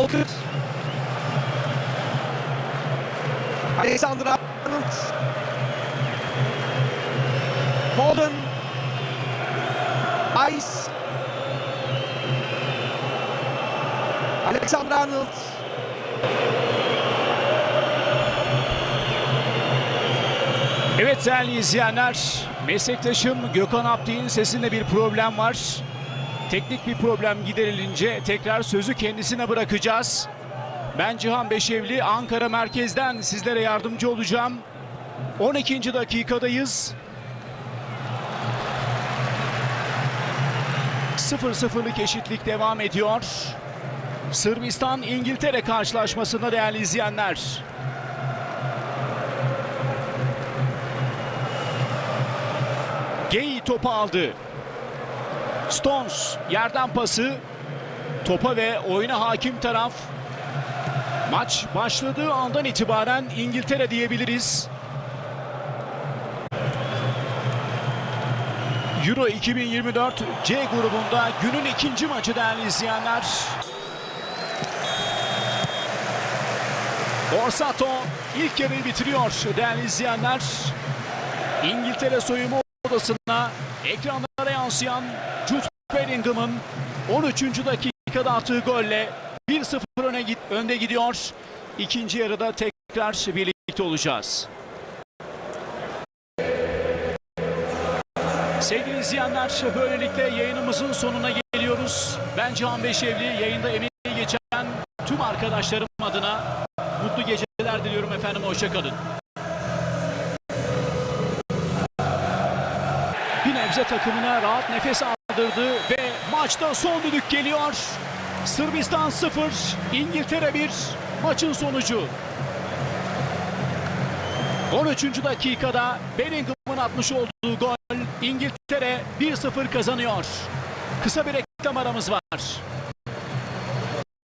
Walker. Alexander Arnold. Foden. Ice. Alexander Arnold. Evet değerli izleyenler, meslektaşım Gökhan Abdi'nin sesinde bir problem var. Teknik bir problem giderilince tekrar sözü kendisine bırakacağız. Ben Cihan Beşevli, Ankara merkezden sizlere yardımcı olacağım. 12. dakikadayız. 0-0'lık eşitlik devam ediyor. Sırbistan-İngiltere karşılaşmasında değerli izleyenler. Gay topu aldı. Stones yerden pası. Topa ve oyuna hakim taraf. Maç başladığı andan itibaren İngiltere diyebiliriz. Euro 2024 C grubunda günün ikinci maçı değerli izleyenler. Borsato ilk yarıyı bitiriyor değerli izleyenler. İngiltere soyunma odasına ekranlara yansıyan Jude Bellingham'ın 13. dakikada attığı golle 1-0 öne git önde gidiyor. İkinci yarıda tekrar birlikte olacağız. Sevgili izleyenler böylelikle yayınımızın sonuna geliyoruz. Ben Cihan Beşevli yayında emeği geçen tüm arkadaşlarım adına mutlu geceler diliyorum efendim. Hoşçakalın. Bir nebze takımına rahat nefes aldırdı ve maçta son düdük geliyor. Sırbistan 0, İngiltere 1 maçın sonucu. 13. dakikada Bellingham'ın atmış olduğu gol İngiltere 1-0 kazanıyor. Kısa bir reklam aramız var.